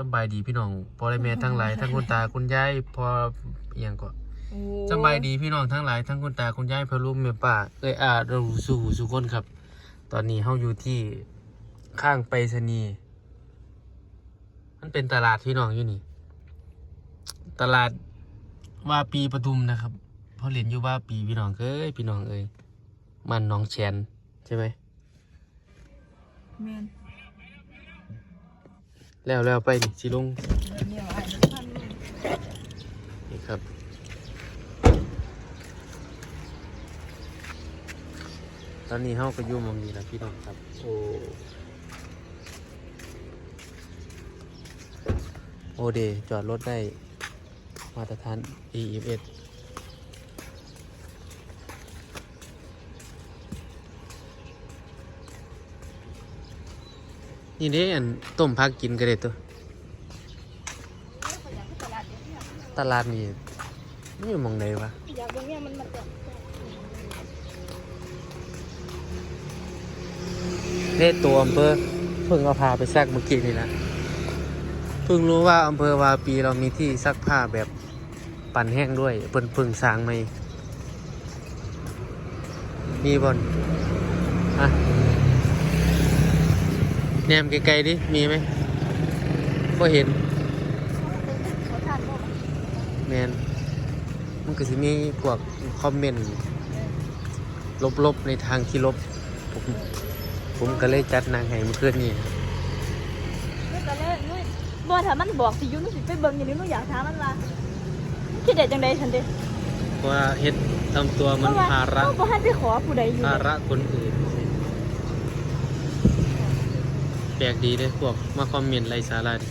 สำบายดีพี่น้องพ่อและแม่ทั้งหลายทั้งคุณตาคุณยายพออหย่างก็โอ้สำบายดีพี่น้องทั้งหลายทั้งคุณตาคุณยายพ่อลุงแม่ป้าเอ้ยอาเราสู่หูสู่คนครับ ตอนนี้เฮาอยู่ที่ข้างไปรษณีย์มันเป็นตลาดพี่น้องอยู่นี่ ตลาดวาปีปทุมนะครับเพราะเรียนอยู่ว่าปีพี่น้องเอ้ยพี่น้องเอ้ยมันหน้องแชนใช่ไหม แม่น แล้วแล้วไปนี่สิลงนี่ครับตอนนี้เฮาก็อยู่มองนี้แล้วพี่น้องครับ โอ้โอเดจอดรถได้มาตรฐาน EFS นี่เด้อันต้มพักกินก็ได้ตัว ตลาดนี่นี่มองไหนวะอยากเบิ่งนี่ยมันมันเล่ตัวอำเภอเพิ่งเอาพาไปซักเมื่อกี้นี่แหละเพิ่งรู้ว่าอำเภอวาปีเรามีที่ซักผ้าแบบปั่นแห้งด้วยเพิ่นเพิ่งสร้างใหม่มีบอลอะ แนมไกลๆดิ มีไหมก็เห็นขอทานบ่แมนมันก็จะมีพวกคอมเมนต์ลบๆ ในทางที่ลบ ผมผมก็เลยจัดนางให้เมื่อคืนนี้นี่ก็เลยนุ้ยบ่ถ้ามันบอกสิอยู่นุ้ยสิไปเบิ่งอย่างนี้นุ้ยอยากถามมันว่าคิดได้จังได๋ซั่นเด้เพราะว่าเฮ็ดทำตัวมันภาระเฮาบ่ทันไปขอผู้ใดอยู่ภาระคนอื่น แปลกดีเลยพวกมาคอมเมนต์ไรสาระดิ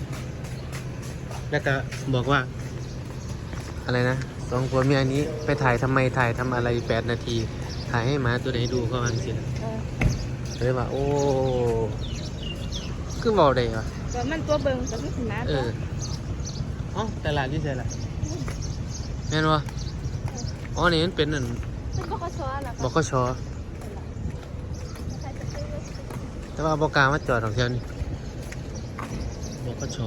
แล้วก็บอกว่า อะไรนะสองคนมีอันนี้ไปถ่ายทำไมถ่ายทำอะไรแปดนาที ถ่ายให้หมาตัวไหนดูก็วันสินะเออเลยว่าโอ้คือเบาได้วะก็มันตัวเบิ่งก็คือสิมาเอตัวออ๋อตลาดที่ใช่ละแม่นวะอ๋อนี่มันเป็นนั่นมันบ่ก็ชอล่ะบกช แต่ว่าบกล้ามาจอดของเที่ยวนี่บกช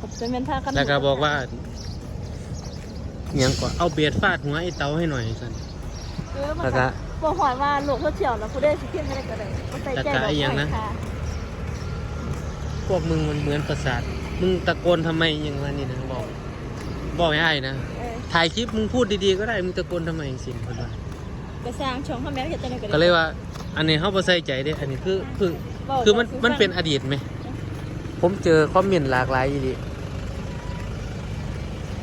ผมจะเป็นพากันแล้วก็บอกว่าอหยังก่อนเอาเบียดฟาดหัวไอ้เตาให้หน่อยสันเออมันแล้วก็ก็บ่ฮอดว่าโลกโซเชียลแล้วผู้ใดสิพิมพ์อะไรก็ได้บ่ใส่ใจแล้วก็ดอกอีหยังไม้นะค่ะพวกมึงมันเหมือนประสาท มึงตะโกนทำไมอยังว่านี่นะบอก บอกให้ไอ้นะเออถ่ายคลิปมึงพูดดีๆก็ได้ มึงตะโกนทำไมสินคนว่า ก็สร้างช่องคอมเมนต์เฮ็ดจังได๋ก็ได้ก็เลยว่า อันนี้เขาบ่ใส่ใจเด้ อันนี้คือคือว้าคือมันสู่มันเป็นฟังอดีตไหม ผมเจอคอมเมนต์หลากหลายอยู่ดิ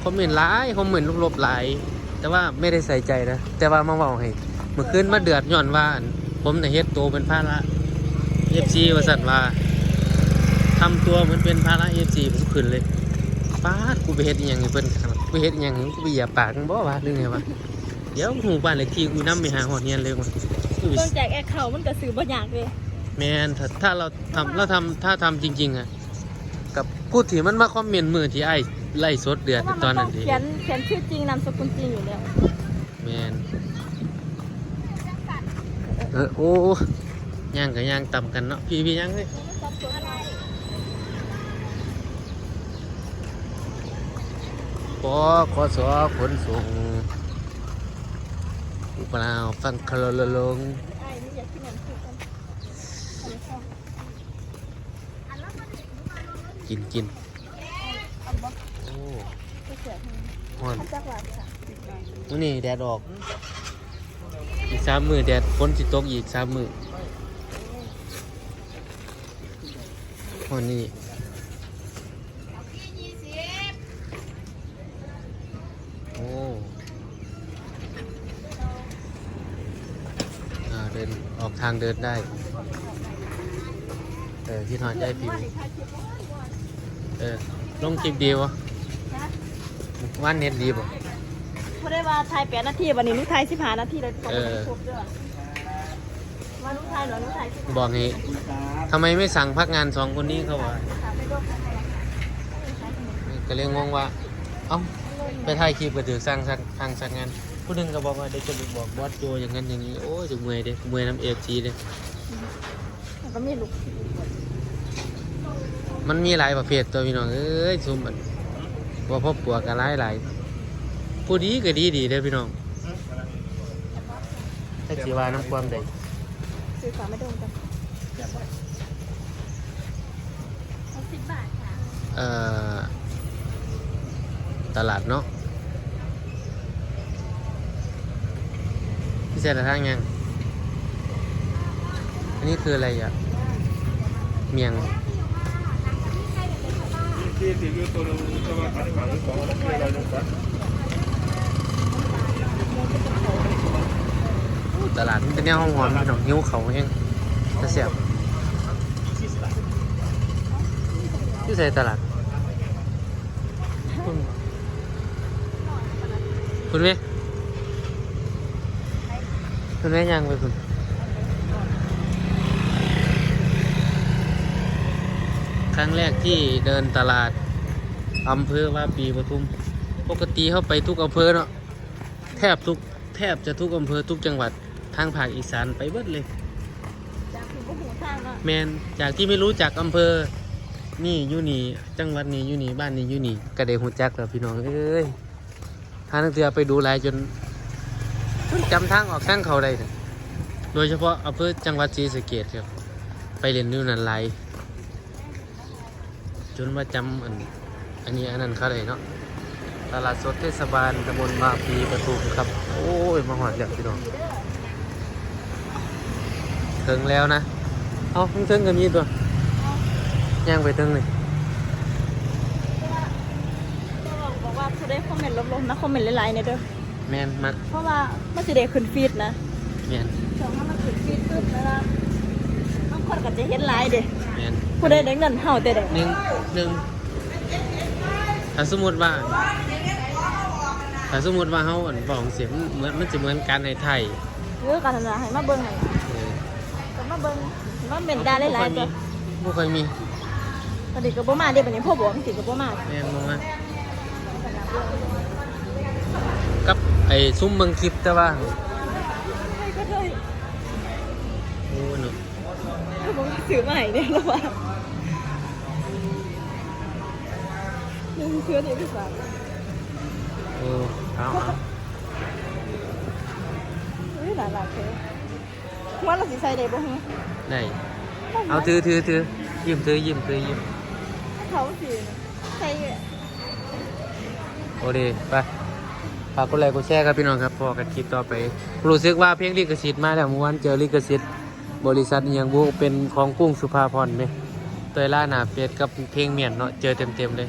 คอมเมนต์หลายคอมเมนต์ลบๆหลาย แต่ว่าไม่ได้ใส่ใจนะ แต่ว่ามาบอกให้เมื่อคืนมาเดือดย้อนว่าอันผมน่ะเฮ็ดตัวเป็นภาระเอฟซีว่าสั่นว่าทำตัวเหมือนเป็นภาระเอฟซีผมขึ้นเลยป้าดกูไปเฮ็ดอหยังให้เพิ่นครับกูเฮ็ดอหยังให้กูไปเหยียบปากมึงบ่วะหรือไงวะ เดี๋ยวหูบ้านเลขที่กูนำไปหาหอดเฮียนเลยว่ะกูไปเบิ่งจากแอคเคาท์มันก็ซื้อบ่ยากเลยแมนถ้าถ้าเราทำเราทำถ้าทำจริง ๆอะกับพูดถึงมันมาคอมเมนต์มือที่ไอ้ไล่สดเดือดเพราะว่าตมัอนนต้นั้อนงทีเขียนเขียนชื่อจริงนามสกุลจริงอยู่แล้วแมนเออโอ้ย่างกับย่างต่ำกันเนาะพี่พี่ย่างเลยปอขอสอขนส่ง เปล่าฟังคลอลลงกินกินโอ้อนนี่แดดออก อีกสามมือแดดฝนจิตตกอีกสามมือหอนนี่ ทางเดินได้เออที่นอนได้พิมพ์เออลงคลิปดีวะว่านเน็ตดีป่ะบ่ได้ว่าถ่าย8นาทีวันนี้หนูถ่าย15นาทีเลยต้องเออครบเด้อว่าหนูถ่ายเหรอหนูถ่าย15บอกงี้ทำไมไม่สั่งพักงานสองคนนี้เขาว่าค่ะไม่ต้องถ่ายก็เลยงงว่า เอ้าไปถ่ายคลิปก็ถือสั่งสั่งทางสั่งงาน ผู้หนึงก็บอกว่าเดี๋ยวจะไปบอกบอสโจอย่างนั้นอย่างนี้ โอ้ยจะเมื่อยเด้เมื่อยน้ำเอฟจีเด้มันก็มีลูกมันมีหลายประเภทตัวพี่น้องเอ้ยซุมมันบ่พบปัวกันหลายหลายผู้ดีก็ดีดีเด้อพี่น้องถ้าสิว่าน้ำความใดซื้อฝาไม่โดนกันหกสิบบาทค่ะเอ่อตลาดเนาะ เสร็จแล้วทางยัง อันนี้คืออะไรอะ เมียงที่ติดนี่เราจะสั่งตลาดมันเป็นแนวห้องหอมพี่น้องหิ้วเขาแห้งจะเสียบที่ใส่ตลาด คุณคุณเว้ คุณเว้ยังไปคุณครั้งแรกที่เดินตลาดอำเภอว่าปีปทุม ปกติเข้าไปทุกอำเภอเนาะแทบทุกแทบจะทุกอำเภอทุกจังหวัดทางภาคอีสานไปเบิดเลยจากคือผู้หูทางเนาะแมนจากที่ไม่รู้จักอำเภอ นี่อยู่นี่จังหวัดนี้อยู่นี่บ้านนี้อยู่นี่ก็ได้หูจักแล้วพี่น้องเอ้ยทางนักเรือไปดูแลจน จนจำทางออกทางเขาได้นะโดยเฉพาะอำเภอจังหวัดศรีสะเกดครับ ไปเรียนนู่นนั่นไรจนว่าจำอันอันนี้อันนั้นเขาได้เนาะตลาดสดเทศบาลตำบลมาปีปทุมครับ โอ้ยมาหอดแล้วพี่น้องดีเด้อถึงแล้วนะ เอาถึงถึงกันมีตัวย่างไปถึงเลยบอกว่าผู้ได้คอมเมนต์ลบๆนะคอมเมนต์หลายๆเนี่ยเด้อ แมนมาเพราะว่ามันสิได้ขึ้นฟีดนะแมนช่วงถ้ามันขึ้นฟีดปึ๊บแล้วบางคนก็จะเห็นหลายเด้แมนผู้ได้ได้เงินเฮาแต่เด้หนึ่งหนึ่งถ้าสมมติว่าถ้าสมมติว่าเขาอ่อนบอกเสียงเหมือนมันจะเหมือนกันในไทยเลือกการทำงานให้มาเบิ่งให้เออก็มาเบิ่งมาเม่นดาหลายๆตัวบ่ค่อยมีตอนนี้ก็บ่มาเด้บัดนี้พ่อบอกมันสิก็บ่มาแมนมองมากับไอ้ซุ้มเมืองคลิปแต่ว่าให้ก็เลยโอ้หนูเขาบอกว่าซื้อมาให้เด้แล้วว่านี่เชื่อนี่พี่สาวโอ้เอาเอาเฮ้ยหลายๆเด้ว่าเราสิใส่ได้บ่ฮะได้เอาถือถือถือยิ้มถือยิ้มถือยิ้มเขาสิใส่โอเคไป ฝากกดไลค์กดแชร์ครับพี่น้องครับพอกันคลิปต่อไป รู้สึกว่าเพลงลิขสิทธิ์มาแล้วเมื่อวานเจอลิขสิทธิ์บริษัทยังบุเป็นของกุ้งสุภาพรไหมตัวล่าหนาเป็ดกับเพลงเมียนเนาะเจอเต็มๆเลย